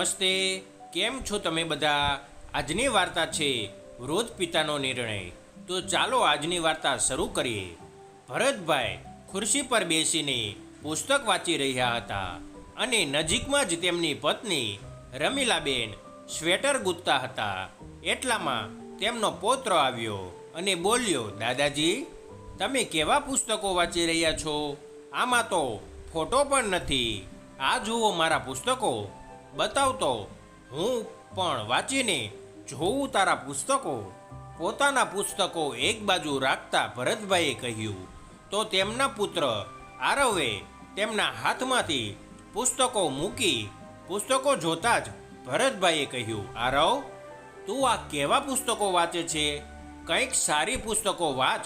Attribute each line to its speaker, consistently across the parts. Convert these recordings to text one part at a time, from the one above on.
Speaker 1: નમસ્તે, કેમ છો તમે બધા? આજની વાર્તા છે વૃદ્ધ પિતાનો નિર્ણય. તો ચાલો આજની વાર્તા શરૂ કરીએ. ભરતભાઈ ખુરશી પર બેસીને પુસ્તક વાંચી રહ્યા હતા અને નજીકમાં જ તેમની પત્ની રમીલાબેન સ્વેટર ગૂંથતા હતા. એટલામાં તેમનો પોત્ર આવ્યો અને બોલ્યો, દાદાજી, તમે કેવા પુસ્તકો વાંચી રહ્યા છો? આમાં તો ફોટો પણ નથી. આ જુઓ મારા પુસ્તકો. બતાવતો હું પણ વાંચીને જોઉં તારા પુસ્તકો. પોતાના પુસ્તકો એક બાજુ રાખતા ભરતભાઈએ કહ્યું, તો તેમના પુત્ર આરવે તેમના હાથમાંથી પુસ્તકો મૂકી, પુસ્તકો જોતા જ ભરતભાઈએ કહ્યું, આરવ, તું આ કેવા પુસ્તકો વાંચે છે? કંઈક સારી પુસ્તકો વાંચ.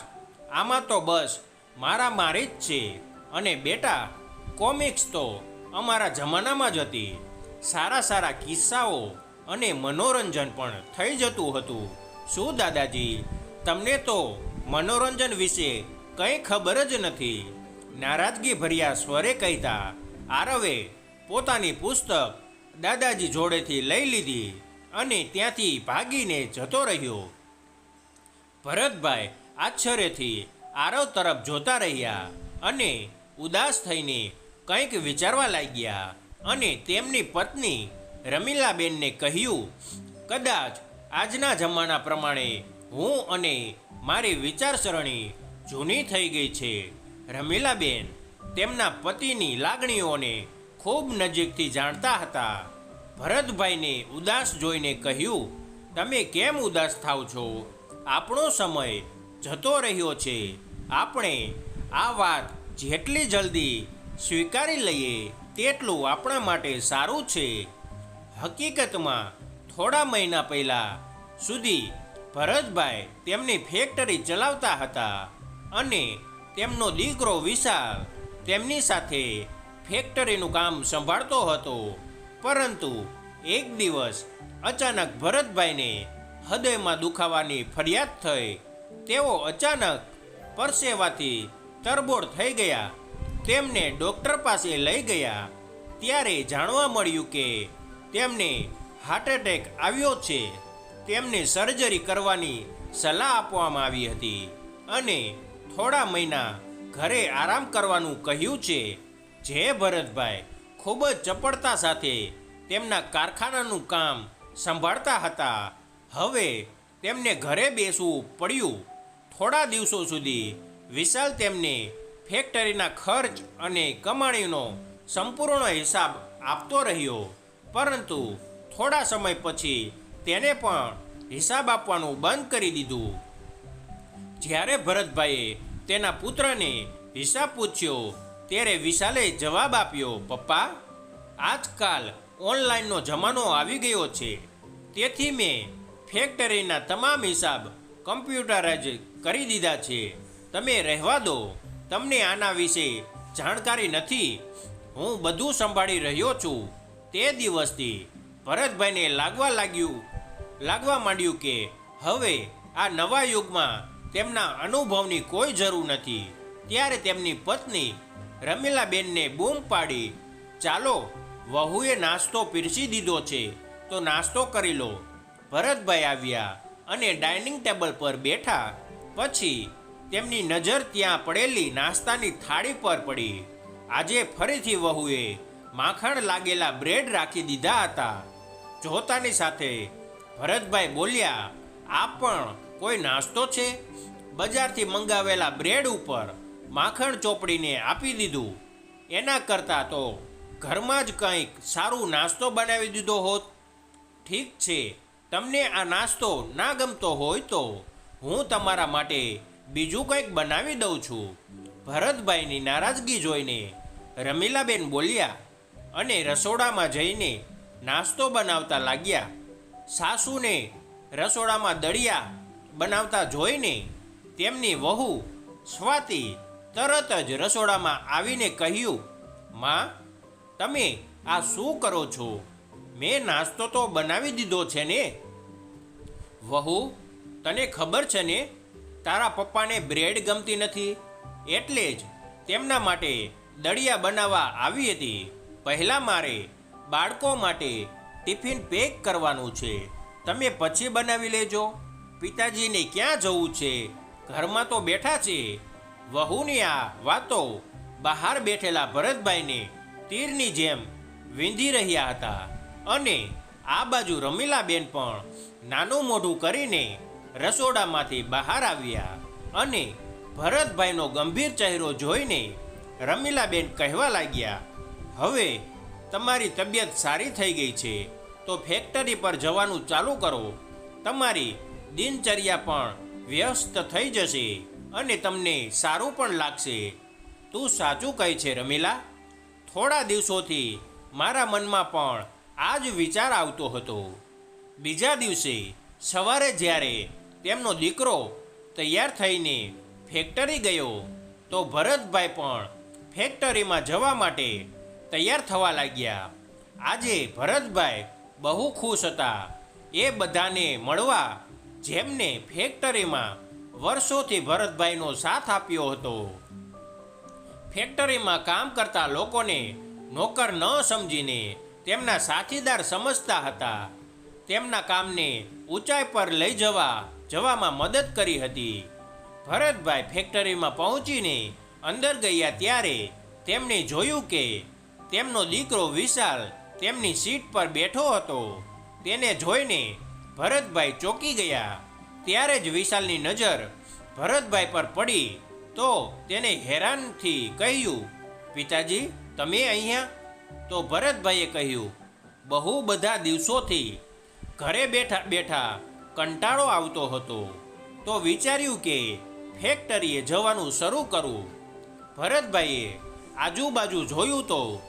Speaker 1: આમાં તો બસ મારા મારી જ છે. અને બેટા, કોમિક્સ તો અમારા જમાનામાં જ હતી. સારા સારા કિસ્સાઓ અને મનોરંજન પણ થઈ જતું હતું. શું દાદાજી, તમને તો મનોરંજન વિશે કંઈ ખબર જ નથી. નારાજગી ભર્યા સ્વરે કહેતા, આરવે પોતાની પુસ્તક દાદાજી જોડેથી લઈ લીધી અને ત્યાંથી ભાગીને જતો રહ્યો. ભરતભાઈ આશ્ચર્યથી આરવ તરફ જોતા રહ્યા અને ઉદાસ થઈને કંઈક વિચારવા લાગ્યા. અને તેમની પત્ની રમીલાબેનને કહ્યું, કદાચ આજના જમાના પ્રમાણે હું અને મારી વિચારસરણી જૂની થઈ ગઈ છે. રમીલાબેન તેમના પતિની લાગણીઓને ખૂબ નજીકથી જાણતા હતા. ભરતભાઈને ઉદાસ જોઈને કહ્યું, તમે કેમ ઉદાસ થાવ છો? આપણો સમય જતો રહ્યો છે. આપણે આ વાત જેટલી જલ્દી સ્વીકારી લઈએ તેટલું આપણા માટે સારું છે. હકીકતમાં, થોડા મહિના પહેલાં સુધી ભરતભાઈ તેમની ફેક્ટરી ચલાવતા હતા અને તેમનો દીકરો વિશાલ તેમની સાથે ફેક્ટરીનું કામ સંભાળતો હતો. પરંતુ એક દિવસ અચાનક ભરતભાઈને હૃદયમાં દુખાવાની ફરિયાદ થઈ. તેઓ અચાનક પરસેવાથી તરબોળ થઈ ગયા. તેમને ડૉક્ટર પાસે લઈ ગયા. ત્યારે જાણવા મળ્યું કે તેમને હાર્ટ એટેક આવ્યો છે. તેમને સર્જરી કરવાની સલાહ આપવામાં આવી હતી અને થોડા મહિના ઘરે આરામ કરવાનું કહ્યું છે. જે ભરતભાઈ ખૂબ જ ચપળતા સાથે તેમના કારખાનાનું કામ સંભાળતા હતા. હવે તેમને ઘરે બેસવું પડ્યું. થોડા દિવસો સુધી વિશાલ તેમને ફેક્ટરીના ખર્ચ અને કમાણીનો સંપૂર્ણ હિસાબ આપતો રહ્યો. પરંતુ થોડા સમય પછી તેને પણ હિસાબ આપવાનું બંધ કરી દીધું. જ્યારે ભરતભાઈએ તેના પુત્રને હિસાબ પૂછ્યો, ત્યારે વિશાલે જવાબ આપ્યો, પપ્પા, આજકાલ ઓનલાઈનનો જમાનો આવી ગયો છે. તેથી મેં ફેક્ટરીના તમામ હિસાબ કમ્પ્યુટરાઇઝ કરી દીધા છે. તમે રહેવા દો. તમને આના વિશે જાણકારી નથી. હું બધું સંભાળી રહ્યો છું. તે દિવસથી ભરતભાઈને લાગવા લાગ્યું, લાગવા માંડ્યું કે હવે આ નવા યુગમાં તેમના અનુભવની કોઈ જરૂર નથી. ત્યારે તેમની પત્ની રમીલાબેનને બૂમ પાડી, ચાલો, વહુએ નાસ્તો પીરસી દીધો છે, તો નાસ્તો કરી લો. ભરતભાઈ આવ્યા અને ડાઇનિંગ ટેબલ પર બેઠા. પછી તેમની નજર ત્યાં પડેલી નાસ્તાની થાળી પર પડી. આજે ફરીથી વહુએ માખણ લાગેલા બ્રેડ રાખી દીધા હતા. જોતાની સાથે ભરતભાઈ બોલ્યા, આ પણ કોઈ નાસ્તો છે? બજારથી મંગાવેલા બ્રેડ ઉપર માખણ ચોપડીને આપી દીધું. એના કરતાં તો ઘરમાં જ કંઈક સારું નાસ્તો બનાવી દીધો હોત. ઠીક છે, તમને આ નાસ્તો ના ગમતો હોય તો હું તમારા માટે બીજું કંઈક બનાવી દઉં છું. ભરતભાઈની નારાજગી જોઈને રમીલાબેન બોલ્યા અને રસોડામાં જઈને નાસ્તો બનાવતા લાગ્યા. સાસુને રસોડામાં દળિયા બનાવતા જોઈને તેમની વહુ સ્વાતિ તરત જ રસોડામાં આવીને કહ્યું, માં, તમે આ શું કરો છો? મેં નાસ્તો તો બનાવી દીધો છે ને? વહુ, તને ખબર છે ને તારા પપ્પાને બ્રેડ ગમતી નથી. એટલે જ તેમના માટે દળિયા બનાવવા આવી હતી. પહેલાં મારે બાળકો માટે ટિફિન પેક કરવાનું છે. તમે પછી બનાવી લેજો. પિતાજીને ક્યાં જવું છે? ઘરમાં તો બેઠા છે. વહુની આ વાતો બહાર બેઠેલા ભરતભાઈને તીરની જેમ વીંધી રહ્યા હતા. અને આ બાજુ રમીલાબેન પણ નાનું મોઢું કરીને રસોડામાંથી બહાર આવ્યા અને ભરતભાઈનો ગંભીર ચહેરો જોઈને રમીલાબેન કહેવા લાગ્યા, હવે તમારી તબિયત સારી થઈ ગઈ છે, તો ફેક્ટરી પર જવાનું ચાલુ કરો. તમારી દિનચર્યા પણ વ્યસ્ત થઈ જશે અને તમને સારું પણ લાગશે. તું સાચું કહે છે રમીલા. થોડા દિવસોથી મારા મનમાં પણ આ જ વિચાર આવતો હતો. બીજા દિવસે સવારે જ્યારે તેમનો દીકરો તૈયાર થઈને ફેક્ટરી ગયો તો ભરતભાઈ પણ ફેક્ટરીમાં જવા માટે તૈયાર થવા લાગ્યા. આજે ભરતભાઈ બહુ ખુશ હતા. એ બધાને મળવા જેમને ફેક્ટરીમાં વર્ષોથી ભરતભાઈનો સાથ આપ્યો હતો. ફેક્ટરીમાં કામ કરતા લોકોને નોકર ન સમજીને તેમના સાથીદાર સમજતા હતા. તેમના કામને ઊંચાઈ પર લઈ જવા જવામાં મદદ કરી હતી. ભરતભાઈ ફેક્ટરીમાં પહોંચીને અંદર ગયા ત્યારે તેમણે જોયું કે તેમનો દીકરો વિશાલ તેમની સીટ પર બેઠો હતો. તેને જોઈને ભરતભાઈ ચોંકી ગયા. ત્યારે જ વિશાલની નજર ભરતભાઈ પર પડી તો તેને હેરાનથી કહ્યું, પિતાજી, તમે અહીંયા? તો ભરતભાઈએ કહ્યું, બહુ બધા દિવસોથી ઘરે બેઠા બેઠા કંટાળો આવતો હતો. તો વિચાર્યું કે ફેક્ટરીએ જવાનું શરૂ કરું. ભરતભાઈએ આજુબાજુ જોયું તો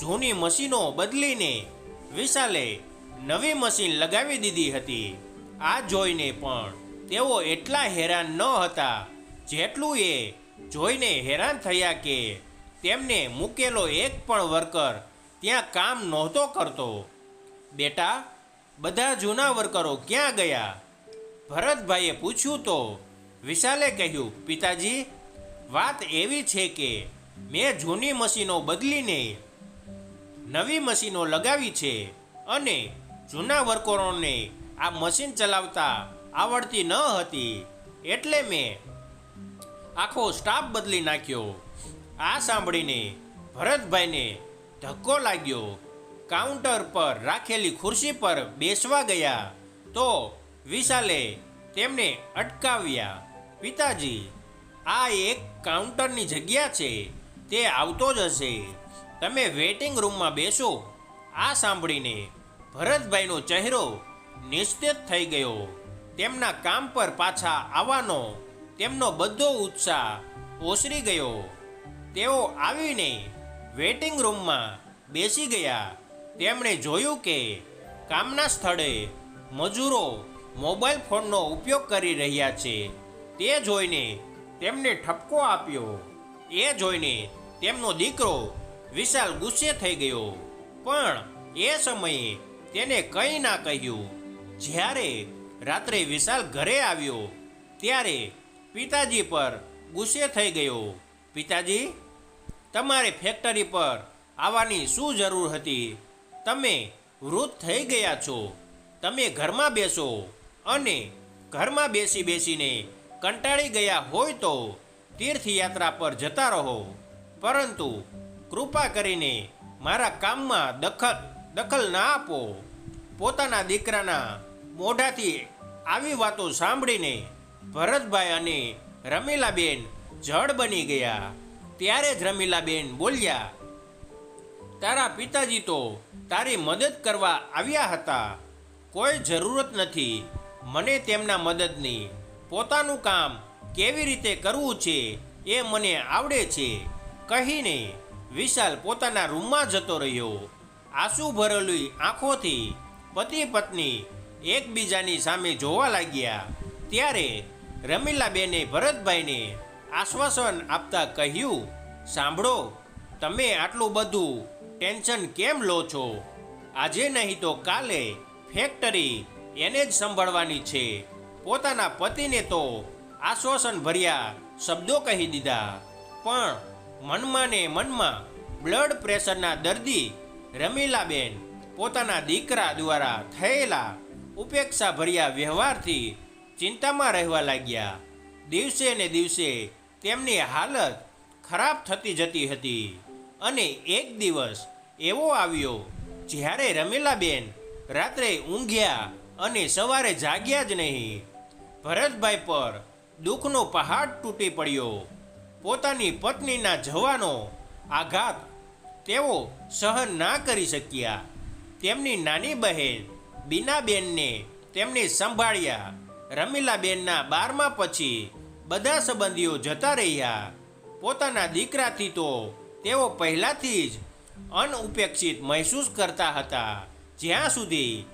Speaker 1: જૂની મશીનો બદલીને વિશાલે નવી મશીન લગાવી દીધી હતી. આ જોઈને પણ તેઓ એટલા હેરાન ન હતા જેટલું એ જોઈને હેરાન થયા કે તેમને મૂકેલો એક પણ વર્કર ત્યાં કામ નહોતો કરતો. બેટા બધા જૂના વર્કરો ક્યાં ગયા? ભરતભાઈએ પૂછ્યું તો, વિશાલે કહ્યું, પિતાજી, વાત એવી છે કે મેં જૂની મશીનો બદલીને નવી મશીનો લગાવી છે અને જૂના વર્કરોને આ મશીન ચલાવતા આવડતી ન હતી એટલે મેં આખો સ્ટાફ બદલી નાખ્યો. આ સાંભળીને ભરતભાઈને ધક્કો લાગ્યો કાઉન્ટર પર રાખેલી ખુરશી પર બેસવા ગયા તો વિશાલે તેમને અટકાવ્યા. પિતાજી, આ એક કાઉન્ટરની જગ્યા છે. તે આવતો જ હશે. તમે વેઇટિંગ રૂમમાં બેસો. આ સાંભળીને ભરતભાઈનો ચહેરો નિશ્ચિત થઈ ગયો. તેમના કામ પર પાછા આવવાનો તેમનો બધો ઉત્સાહ ઓસરી ગયો. તેઓ આવીને વેઇટિંગ રૂમમાં બેસી ગયા. તેમણે જોયું કે કામના સ્થળે મજૂરો મોબાઈલ ફોનનો ઉપયોગ કરી રહ્યા છે. તે જોઈને તેમને ઠપકો આપ્યો. એ જોઈને તેમનો દીકરો વિશાલ ગુસ્સે થઈ ગયો. પણ એ સમયે તેને કંઈ ના કહ્યું. જ્યારે રાત્રે વિશાલ ઘરે આવ્યો, ત્યારે પિતાજી પર ગુસ્સે થઈ ગયો. પિતાજી, તમારે ફેક્ટરી પર આવવાની શું જરૂર હતી? તમે વૃદ્ધ થઈ ગયા છો. તમે ઘરમાં બેસો અને ઘરમાં બેસી બેસીને કંટાળી ગયા હોય તો તીર્થયાત્રા પર જતા રહો. પરંતુ કૃપા કરીને મારા કામમાં દખલ દખલ ના આપો. પોતાના દીકરાના મોઢાથી આવી વાતો સાંભળીને ભરતભાઈ અને રમીલાબેન જડ બની ગયા. ત્યારે જ રમીલાબેન બોલ્યા તારા પિતાજી તો તારી મદદ કરવા આવ્યા હતા. કોઈ જરૂરત નથી. મને તેમના મદદની પોતાનું કામ કેવી રીતે કરવું છે એ મને આવડે છે. કહીને વિશાલ પોતાના રૂમમાં જતો રહ્યો. આંસુ ભરેલી આંખોથી પતિ પત્ની એકબીજાની સામે જોવા લાગ્યા. ત્યારે રમીલાબેને ભરતભાઈને આશ્વાસન આપતા કહ્યું, સાંભળો, તમે આટલું બધું ટેન્શન કેમ લો છો? આજે નહીં તો કાલે ફેક્ટરી એને જ સંભાળવાની છે. પોતાના પતિને તો આશ્વાસન ભર્યા શબ્દો કહી દીધા. પણ મનમાં ને મનમાં બ્લડ પ્રેશરના દર્દી રમીલાબેન પોતાના દીકરા દ્વારા થયેલા ઉપેક્ષાભર્યા વ્યવહારથી ચિંતામાં રહેવા લાગ્યા. દિવસે ને દિવસે તેમની હાલત ખરાબ થતી જતી હતી. અને એક દિવસ એવો આવ્યો, જ્યારે રમીલાબેન રાત્રે ઊંઘ્યા અને સવારે જાગ્યા જ નહીં, ભરતભાઈ પર દુઃખનો પહાડ તૂટી પડ્યો. પોતાની પત્નીના જવાનો આઘાત તેઓ સહન ના કરી શક્યા. તેમની નાની બહેન બીનાબેનને તેમને સંભાળ્યા. રમીલાબેનના બારમા પછી બધા સંબંધીઓ જતા રહ્યા. પોતાના દીકરાથી તો તેઓ પહેલાથી જ અનઉપેક્ષિત મહેસૂસ કરતા હતા. જ્યાં સુધી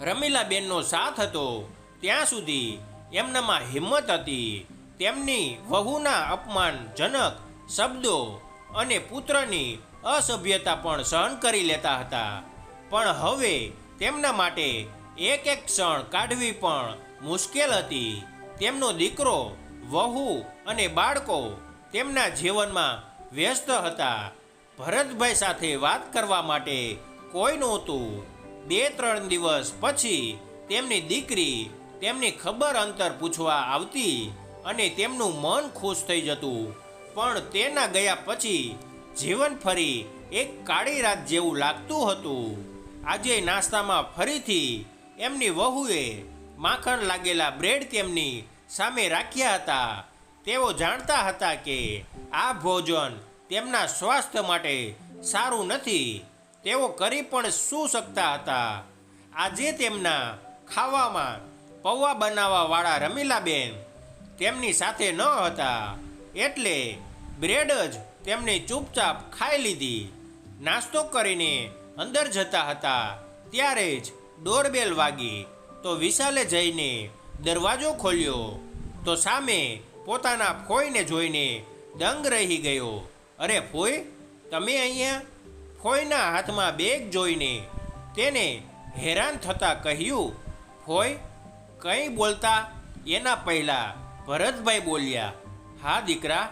Speaker 1: રમીલાબેનનો સાથ હતો, ત્યાં સુધી એમનામાં હિંમત હતી. તેમની વહુના અપમાનજનક શબ્દો અને પુત્રની અસભ્યતા પણ સહન કરી લેતા હતા. પણ હવે તેમના માટે એક એક ક્ષણ કાઢવી પણ મુશ્કેલ હતી. તેમનો દીકરો, વહુ અને બાળકો તેમના જીવનમાં વ્યસ્ત હતા. ભરતભાઈ સાથે વાત કરવા માટે કોઈ નહોતું. બે ત્રણ દિવસ પછી તેમની દીકરી તેમની ખબર અંતર પૂછવા આવતી અને તેમનું મન ખુશ થઈ જતું. પણ તેના ગયા પછી જીવન ફરી એક કાળી રાત જેવું લાગતું હતું. આજે નાસ્તામાં ફરીથી એમની વહુએ માખણ લાગેલા બ્રેડ તેમની સામે રાખ્યા હતા. તેઓ જાણતા હતા કે આ ભોજન તેમના સ્વાસ્થ્ય માટે સારું નથી. તેઓ કરી પણ શું શકતા હતા? આજે તેમના ખાવામાં પૌવા બનાવવાવાળા રમીલાબેન તેમની સાથે ન હતા, એટલે બ્રેડ જ તેમણે ચૂપચાપ ખાઈ લીધી. નાસ્તો કરીને અંદર જતા હતા, ત્યારે જ ડોરબેલ વાગી. તો વિશાલે જઈને દરવાજો ખોલ્યો. તો સામે પોતાના ફોઈને જોઈને દંગ રહી ગયો. અરે ફોઈ, તમે અહીંયા ફોઈના હાથમાં બેગ જોઈને તેને હેરાન થતાં કહ્યું, ફોઈ, કંઈ બોલતા? એના પહેલાં ભરતભાઈ બોલ્યા, હા દીકરા,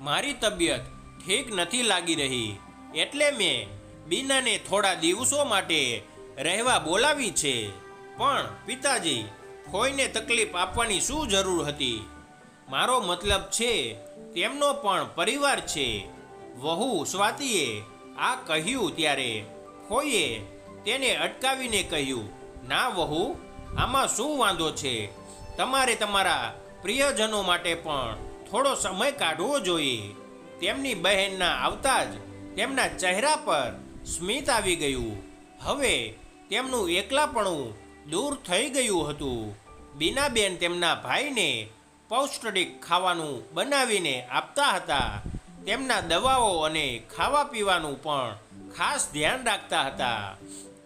Speaker 1: મારી તબિયત ઠીક નથી લાગી રહી, એટલે મેં બીનાને થોડા દિવસો માટે રહેવા બોલાવી છે. પણ પિતાજી, ફોઈને તકલીફ આપવાની શું જરૂર હતી? મારો મતલબ છે, તેમનો પણ પરિવાર છે. વહુ સ્વાતિએ આ કહ્યું ત્યારે ખોઈએ તેને અટકાવીને કહ્યું, ના વહુ, આમાં શું વાંધો છે? તમારે તમારા પ્રિયજનો માટે પણ થોડો સમય કાઢવો જોઈએ. તેમની બહેનના આવતા જ તેમના ચહેરા પર સ્મિત આવી ગયું. હવે તેમનું એકલાપણું દૂર થઈ ગયું હતું. બીનાબેન તેમના ભાઈને પૌષ્ટિક ખાવાનું બનાવીને આપતા હતા. તેમના દવાઓ અને ખાવા પીવાનું પણ ખાસ ધ્યાન રાખતા હતા.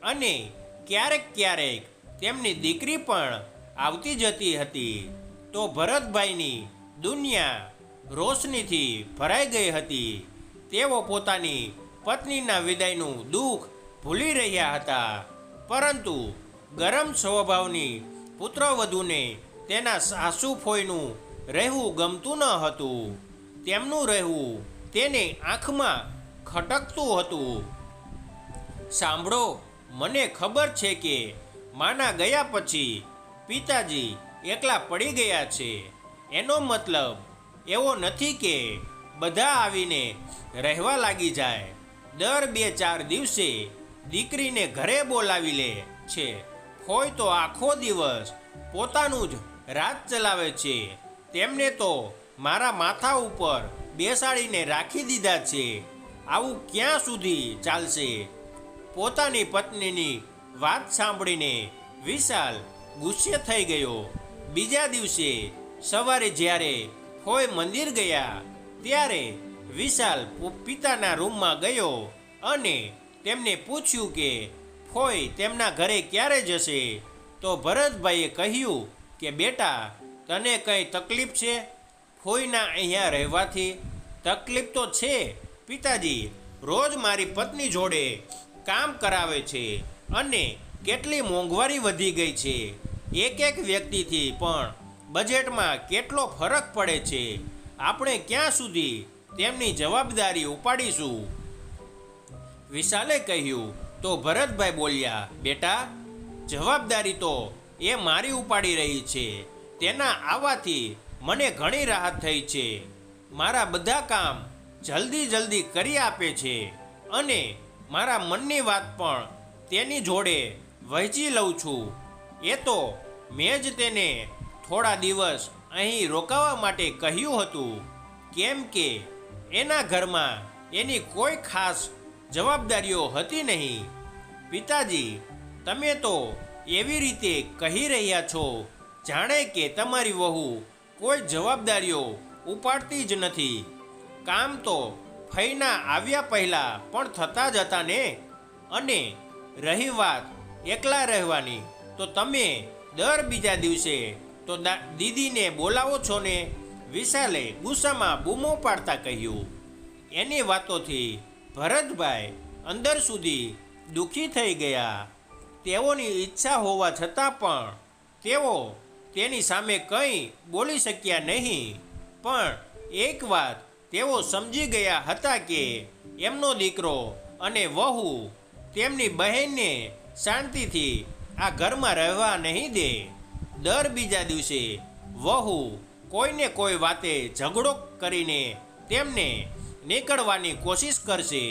Speaker 1: અને ક્યારેક ક્યારેક તેમની દીકરી પણ આવતી જતી હતી. તો ભરતભાઈની દુનિયા રોશનીથી ભરાઈ ગઈ હતી. તેઓ પોતાની પત્નીના વિદાયનું દુઃખ ભૂલી રહ્યા હતા. પરંતુ ગરમ સ્વભાવની પુત્રવધૂને તેના સાસુ ફોઈનું રહેવું ગમતું ન હતું. તેમનું રહેવું તેને આંખમાં ખટકતું હતું. સાંભળો, મને ખબર છે કે માના ગયા પછી પિતાજી એકલા પડી ગયા છે. એનો મતલબ એવો નથી કે બધા આવીને રહેવા લાગી જાય. દર બે ચાર દિવસે દીકરીને ઘરે બોલાવી લે છે. હોય તો આખો દિવસ પોતાનું જ રાજ ચલાવે છે. તેમને તો મારા માથા ઉપર બેસાડીને રાખી દીધા છે. આવું ક્યાં સુધી ચાલશે? પોતાની પત્નીની વાત સાંભળીને વિશાલ ગુસ્સે થઈ ગયો. બીજા દિવસે સવારે જ્યારે ફોય મંદિર ગયા, ત્યારે વિશાલ પિતાના રૂમમાં ગયો અને તેમને પૂછ્યું કે ફોય તેમના ઘરે ક્યારે જશે? તો ભરતભાઈએ કહ્યું કે બેટા, તને કંઈ તકલીફ છે? ફોઈના અહીંયા રહેવાથી તકલીફ તો છે. પિતાજી, રોજ મારી પત્ની જોડે કામ કરાવે છે અને કેટલી મોંઘવારી વધી ગઈ છે. એક એક વ્યક્તિથી પણ બજેટમાં કેટલો ફરક પડે છે. આપણે ક્યાં સુધી તેમની જવાબદારી ઉપાડીશું? વિશાલે કહ્યું, તો ભરતભાઈ બોલ્યા, બેટા, જવાબદારી તો એ મારી ઉપાડી રહી છે. તેના આવવાથી મને ઘણી રાહત થઈ છે. મારા બધા કામ જલ્દી જલ્દી કરી આપે છે અને મારા મનની વાત પણ તેની જોડે વહેંચી લઉં છું. એ તો મેં જ તેને થોડા દિવસ અહીં રોકાવા માટે કહ્યું હતું. કેમ કે એના ઘરમાં એની કોઈ ખાસ જવાબદારીઓ હતી નહીં. પિતાજી, તમે તો એવી રીતે કહી રહ્યા છો, જાણે કે તમારી વહુ કોઈ જવાબદારીઓ ઉપાડતી જ નથી. કામ તો ફઈના આવ્યા પહેલાં પણ થતા જ હતા ને? અને રહી વાત એકલા રહેવાની, તો તમે દર બીજા દિવસે તો દીદીને બોલાવો છો ને? વિશાલે ગુસ્સામાં બૂમો પાડતા કહ્યું. એની વાતોથી ભરતભાઈ અંદર સુધી દુઃખી થઈ ગયા. તેઓની ઈચ્છા હોવા છતાં પણ તેઓ તેની સામે કંઈ બોલી શક્યા નહીં. પણ એક વાત તેઓ સમજી ગયા હતા કે એમનો દીકરો અને વહુ તેમની બહેનને શાંતિથી આ ઘરમાં રહેવા નહીં દે. દર બીજા દિવસે વહુ કોઈને કોઈ વાતે ઝઘડો કરીને તેમને નીકળવાની કોશિશ કરશે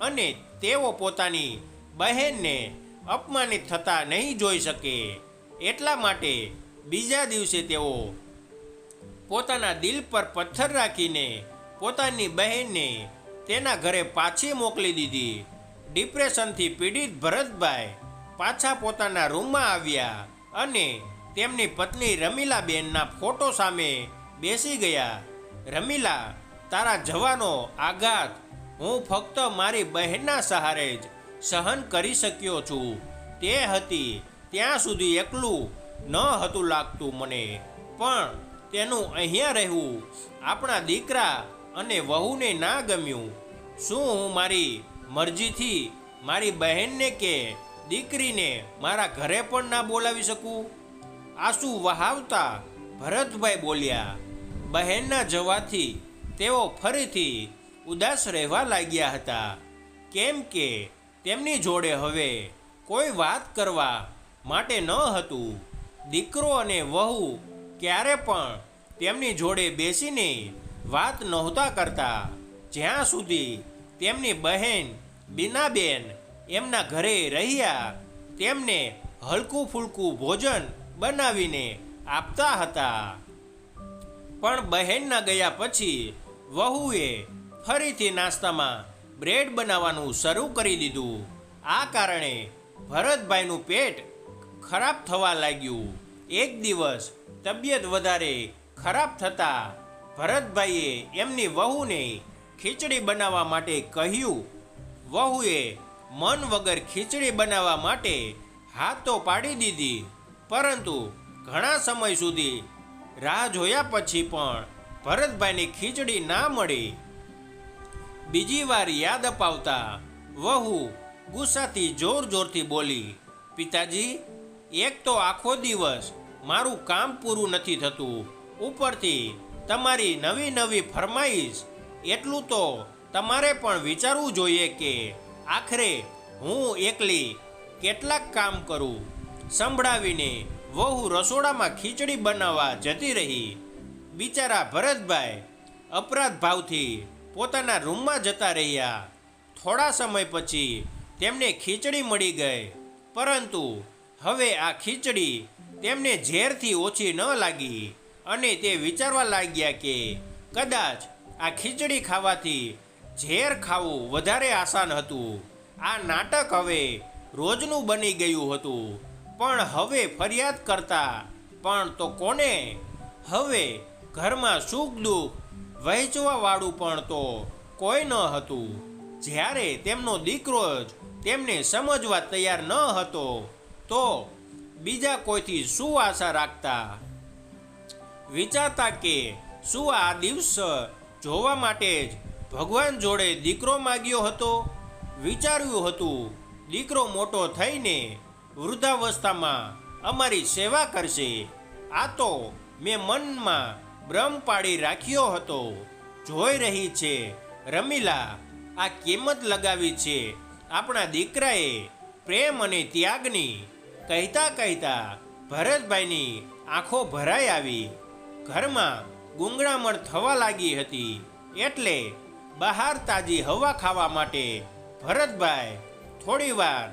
Speaker 1: અને તેઓ પોતાની બહેનને અપમાનિત થતા નહીં જોઈ શકે. એટલા માટે બીજા દિવસે તેઓ પોતાના દિલ પર પથ્થર રાખીને પોતાની બહેનને તેના ઘરે પાછી મોકલી દીધી. ડિપ્રેશનથી પીડિત ભરતભાઈ પાછા પોતાના રૂમમાં આવ્યા અને તેમની પત્ની રમીલાબેનના ફોટો સામે બેસી ગયા. રમીલા, તારા જવાનો આઘાત. હું ફક્ત મારી બહેનના સહારે જ સહન કરી શક્યો છું. તે હતી, ત્યાં સુધી એકલું ન હતું લાગતું મને. પણ તેનું અહીંયા રહેવું, આપણા દીકરા અને વહુને ના ગમ્યું. શું હું મારી મરજીથી મારી બહેનને કે દીકરીને મારા ઘરે પણ ના બોલાવી શકું? આંસુ વહાવતા ભરતભાઈ બોલ્યા, બહેનના જવાથી તેઓ ફરીથી ઉદાસ રહેવા લાગ્યા હતા. કેમ કે તેમની જોડે હવે કોઈ વાત કરવા માટે ન હતું. દીકરો અને વહુ ક્યારે પણ તેમની જોડે બેસીને વાત નહોતા કરતા. જ્યાં સુધી તેમની બહેન બીનાબેન એમના ઘરે રહ્યા, તેમને હલકું ફૂલકું ભોજન બનાવીને આપતા હતા. પણ બહેનના ગયા પછી વહુએ ફરીથી નાસ્તામાં બ્રેડ બનાવવાનું શરૂ કરી દીધું. આ કારણે ભરતભાઈનું પેટ ખરાબ થવા લાગ્યું. એક દિવસ તબિયત વધારે ખરાબ થતાં ભરતભાઈએ એમની વહુને ખીચડી બનાવવા માટે કહ્યું. વહુએ મન વગર ખીચડી બનાવવા માટે હાથ તો પાડી દીધી. પરંતુ ઘણા સમય સુધી રાહ જોયા પછી પણ ભરતભાઈની ખીચડી ના મળી. બીજી વાર યાદ અપાવતા વહુ ગુસ્સાથી જોર જોરથી બોલી, પિતાજી, એક તો આખો દિવસ મારું કામ પૂરું નથી થતું. ઉપરથી તમારી નવી નવી ફરમાઈશ, એટલું તો તમારે પણ વિચારવું જોઈએ કે આખરે હું એકલી કેટલાક કામ કરું. સંભળાવીને વહુ રસોડામાં ખીચડી બનાવવા જતી રહી. બિચારા ભરતભાઈ અપરાધ ભાવથી પોતાના રૂમમાં જતા રહ્યા. થોડા સમય પછી તેમને ખીચડી મળી ગઈ. પરંતુ હવે આ ખીચડી તેમને ઝેરથી ઓછી ન લાગી અને તે વિચારવા લાગ્યા કે કદાચ આ ખીચડી ખાવાથી ઝેર ખાવું વધારે આસાન હતું. આ નાટક હવે રોજનું બની ગયું હતું. પણ હવે ફરિયાદ કરતા પણ તો કોને? હવે ઘરમાં સુખ દુઃખ વહેંચવા વાળું પણ તો કોઈ ન હતું. જ્યારે તેમનો દીકરો જ તેમને સમજવા તૈયાર ન હતો, તો બીજા કોઈથી શું આશા રાખતા? વિચારતા કે શું આ દિવસ જોવા માટે જ ભગવાન જોડે દીકરો માગ્યો હતો? વિચાર્યું હતું, દીકરો મોટો થઈને વૃદ્ધાવસ્થામાં અમારી સેવા કરશે. આ તો મેં મનમાં ભ્રમ પાડી રાખ્યો હતો. જોઈ રહી છે, રમીલા, આ કિંમત લગાવી છે? આપણા દીકરાએ પ્રેમ અને ત્યાગની કહેતા કહેતા ભરતભાઈની આંખો ભરાઈ આવી. ઘરમાં ગુંગળામણ થવા લાગી હતી, એટલે બહાર તાજી હવા ખાવા માટે ભરતભાઈ થોડીવાર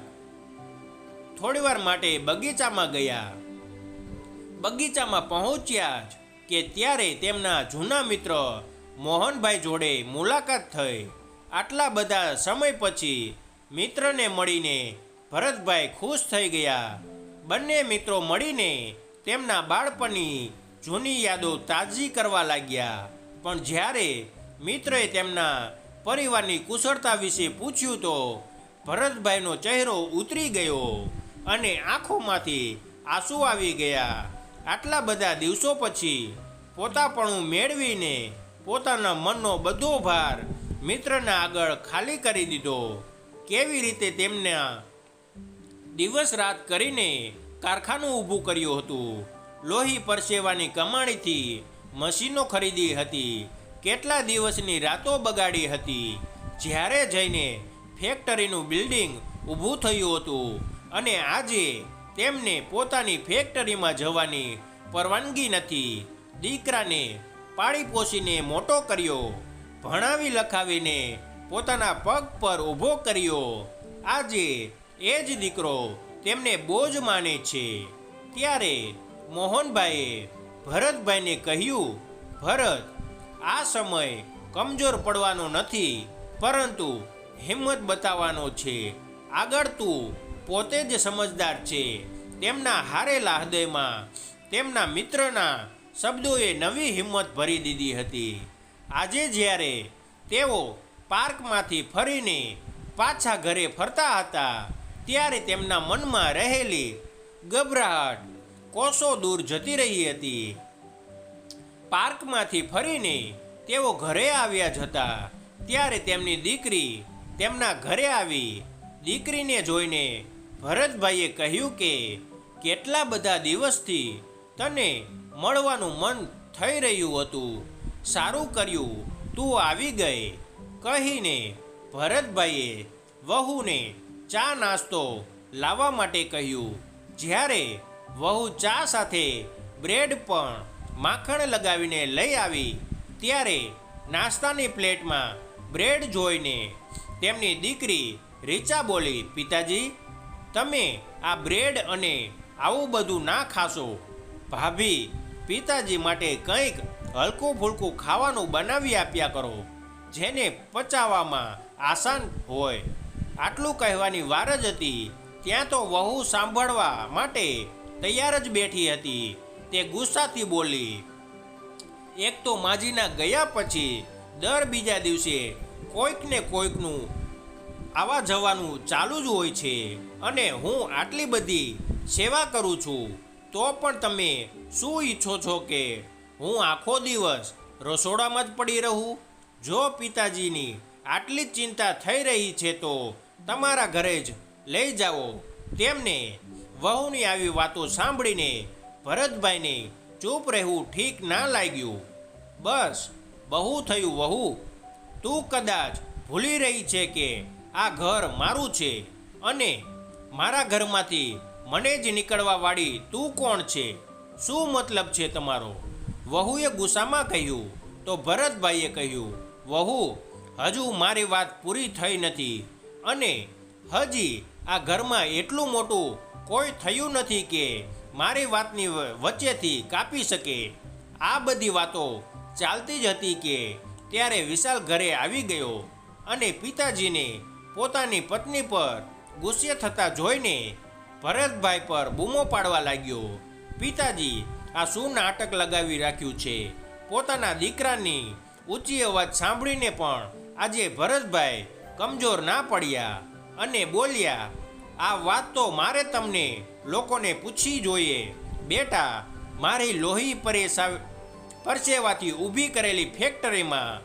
Speaker 1: થોડીવાર માટે બગીચામાં ગયા. બગીચામાં પહોંચ્યા જ કે ત્યારે તેમના જૂના મિત્ર મોહનભાઈ જોડે મુલાકાત થઈ. આટલા બધા સમય પછી મિત્રને મળીને ભરતભાઈ ખુશ થઈ ગયા. બંને મિત્રો મળીને તેમના બાળપણની જૂની યાદો તાજી કરવા લાગ્યા. પણ જ્યારે મિત્રએ તેમના પરિવારની કુશળતા વિશે પૂછ્યું તો ભરતભાઈનો ચહેરો ઉતરી ગયો અને આંખોમાંથી આંસુ આવી ગયા. આટલા બધા દિવસો પછી પોતાપણું મેળવીને પોતાના મનનો બધો ભાર મિત્રના આગળ ખાલી કરી દીધો. કેવી રીતે તેમના દિવસ રાત કરીને કારખાનું ઊભું કર્યું હતું? લોહી પરસેવાની કમાણીથી મશીનો ખરીદી હતી, કેટલા દિવસની રાતો બગાડી હતી? જ્યારે જઈને ફેક્ટરીનું બિલ્ડિંગ ઊભું થયું હતું અને આજે તેમને પોતાની ફેક્ટરીમાં જવાની પરવાનગી નથી. દીકરાને પાળી પોષીને મોટો કર્યો, ભણાવી લખાવીને પોતાના પગ પર ઊભો કર્યો. આજે એ જ દીકરો તેમને બોજ માને છે. ત્યારે મોહનભાઈએ ભરતભાઈને કહ્યું, ભરત, આ સમય કમજોર પડવાનો નથી, પરંતુ હિંમત બતાવવાનો છે. આગળ તું પોતે જ સમજદાર છે. તેમના હારેલા હૃદયમાં, તેમના મિત્રના શબ્દોએ નવી હિંમત ભરી દીધી હતી. આજે જ્યારે તેઓ પાર્કમાંથી ફરીને પાછા ઘરે ફરતા હતા, ત્યારે તેમના મનમાં રહેલી ગભરાહટ, કોસો દૂર જતી રહી હતી. પાર્કમાંથી ફરીને તેઓ ઘરે આવ્યા જતા ત્યારે તેમની દીકરી તેમના ઘરે આવી, દીકરીને જોઈને ભરતભાઈએ કહ્યું કે કેટલા બધા દિવસથી તને મળવાનું મન થઈ રહ્યું હતું. સારું કર્યું, તું આવી ગઈ. કહીને ભરતભાઈએ વહુને ચા નાસ્તો લાવવા માટે કહ્યું. જ્યારે વહુ ચા સાથે બ્રેડ પણ માખણ લગાવીને લઈ આવી, ત્યારે નાસ્તાની પ્લેટમાં બ્રેડ જોઈને તેમની દીકરી રીચા બોલી, પિતાજી તમે આ બ્રેડ અને આવું બધું ના ખાશો. ભાભી, પિતાજી માટે કંઈક હલકું ફૂલકું ખાવાનું બનાવી આપ્યા કરો, જેને પચાવવામાં આસાન હોય. આટલું કહેવાની વાર જ હતી. ત્યાં તો વહુ સાંભળવા માટે તૈયાર જ બેઠી હતી. તે ગુસ્સાથી બોલી, એક તો માજીના ગયા પછી દર બીજા દિવસે કોઈક ને કોઈકનું આવા જવાનું ચાલુ જ હોય છે અને હું આટલી બધી સેવા કરું છું, તો પણ તમે શું ઈચ્છો છો કે હું આખો દિવસ રસોડામાં જ પડી રહું? જો પિતાજીની આટલી જ ચિંતા થઈ રહી છે, તો તમારા ઘરે જ લઈ જાઓ. તેમને વહુની આવી વાતો સાંભળીને ભરતભાઈને ચૂપ રહેવું ઠીક ના લાગ્યું. બસ, બહુ થયું વહુ. તું કદાચ ભૂલી રહી છે કે આ ઘર મારું છે અને મારા ઘરમાંથી મને જ નીકળવાવાળી તું કોણ છે? શું મતલબ છે તમારો? વહુએ ગુસ્સામાં કહ્યું, તો ભરતભાઈએ કહ્યું, વહુ, હજુ મારી વાત પૂરી થઈ નથી અને હજી આ ઘરમાં એટલું મોટું કોઈ થયું નથી કે મારી વાતની વચ્ચેથી કાપી શકે. આ બધી વાતો ચાલતી જ હતી કે ત્યારે વિશાલ ઘરે આવી ગયો અને પિતાજીને પોતાની પત્ની પર ગુસ્સે થતા જોઈને ભરતભાઈ પર બૂમો પાડવા લાગ્યો. પિતાજી, આ શું નાટક લગાવી રાખ્યું છે? પોતાના દીકરાની ઊંચી અવાજ સાંભળીને પણ આજે ભરતભાઈ કમજોર ના પડ્યા અને બોલ્યા, આ વાત તો મારે તમને લોકોને પૂછી જોઈએ. બેટા, મારી લોહી પરેસા પરસેવાથી ઊભી કરેલી ફેક્ટરીમાં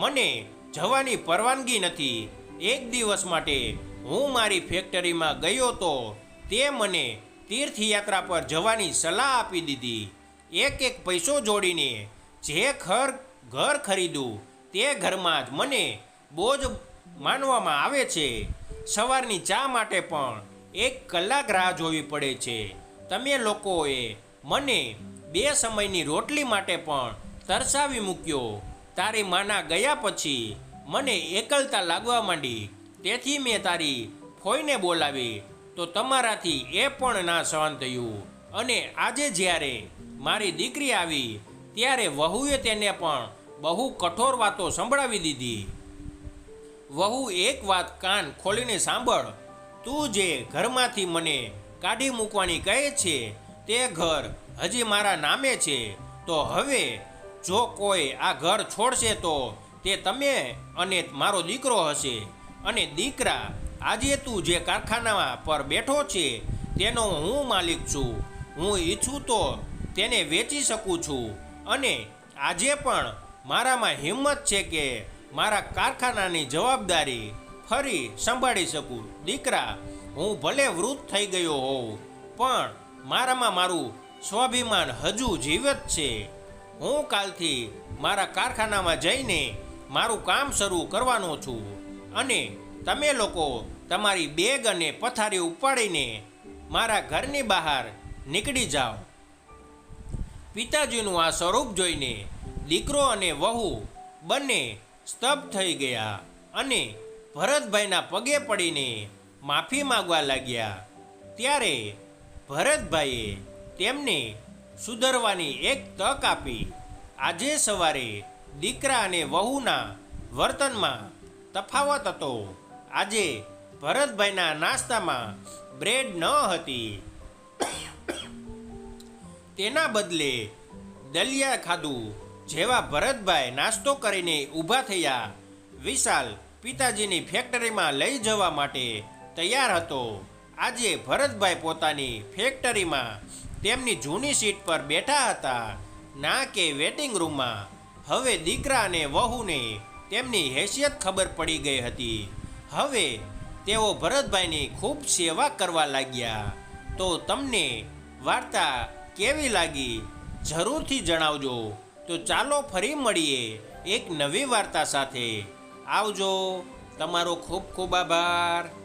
Speaker 1: મને જવાની પરવાનગી નથી. એક દિવસ માટે હું મારી ફેક્ટરીમાં ગયો તો તે મને તીર્થયાત્રા પર જવાની સલાહ આપી દીધી. એક એક પૈસો જોડીને જે ઘર ઘર ખરીદું તે ઘરમાં જ મને બોજ માનવામાં આવે છે. સવારની ચા માટે પણ એક કલાક રાહ જોવી પડે છે. તમે લોકોએ મને બે સમયની રોટલી માટે પણ તરસાવી મૂક્યો. તારી માના ગયા પછી મને એકલતા લાગવા માંડી. તેથી મેં તારી ફોઈને બોલાવી. તો તમારાથી એ પણ ના સહન થયું. અને આજે જ્યારે મારી દીકરી આવી, ત્યારે વહુએ તેને પણ બહુ કઠોર વાતો સંભળાવી દીધી. વહુ એક વાત કાન ખોલીને સાંભળ. તું જે ઘરમાંથી મને કાઢી મૂકવાની કહે છે, તે ઘર હજી મારા નામે છે. તો હવે જો કોઈ આ ઘર છોડશે તો તે તમે અને મારો દીકરો હશે. અને દીકરા, આજે તું જે કારખાના પર બેઠો છે, તેનો હું માલિક છું. હું ઈચ્છું તો તેને વેચી શકું છું. અને આજે પણ મારામાં હિંમત છે કે મારા કારખાનાની જવાબદારી ફરી સંભાળી શકું. દીકરા, હું ભલે વૃદ્ધ થઈ ગયો હોઉં, પણ મારામાં મારું સ્વાભિમાન હજુ જીવત છે. હું કાલથી મારા કારખાનામાં જઈને મારું કામ શરૂ કરવાનો છું. અને તમે લોકો તમારી બેગ અને પથારી ઉપાડીને મારા ઘરની બહાર નીકળી જાઓ. પિતાજીનું આ સ્વરૂપ જોઈને દીકરો અને વહુ બંને સ્તબ્ધ થઈ ગયા અને ભરતભાઈના પગે પડીને માફી માગવા લાગ્યા. ત્યારે ભરતભાઈએ તેમને સુધરવાની એક તક આપી. આજે સવારે દીકરા અને વહુના વર્તનમાં તફાવત હતો. આજે ભરતભાઈના નાસ્તામાં બ્રેડ ન હતી. તેના બદલે દલિયા ખાધું જેવા ભરતભાઈ નાસ્તો કરીને ઊભા થયા વિશાલ પિતાજીની ફેક્ટરીમાં લઈ જવા માટે તૈયાર હતો. આજે ભરતભાઈ પોતાની ફેક્ટરીમાં તેમની જૂની સીટ પર બેઠા હતા. ના કે વેટિંગ રૂમમાં હવે દીકરા અને વહુને તેમની હેસિયત ખબર પડી ગઈ હતી. હવે તેઓ ભરતભાઈની ખૂબ સેવા કરવા લાગ્યા. તો તમને વાર્તા કેવી લાગી? જરૂરથી જણાવજો. તો ચાલો ફરી મળીએ એક નવી વાર્તા સાથે. આવજો. તમારો ખૂબ ખૂબ આભાર.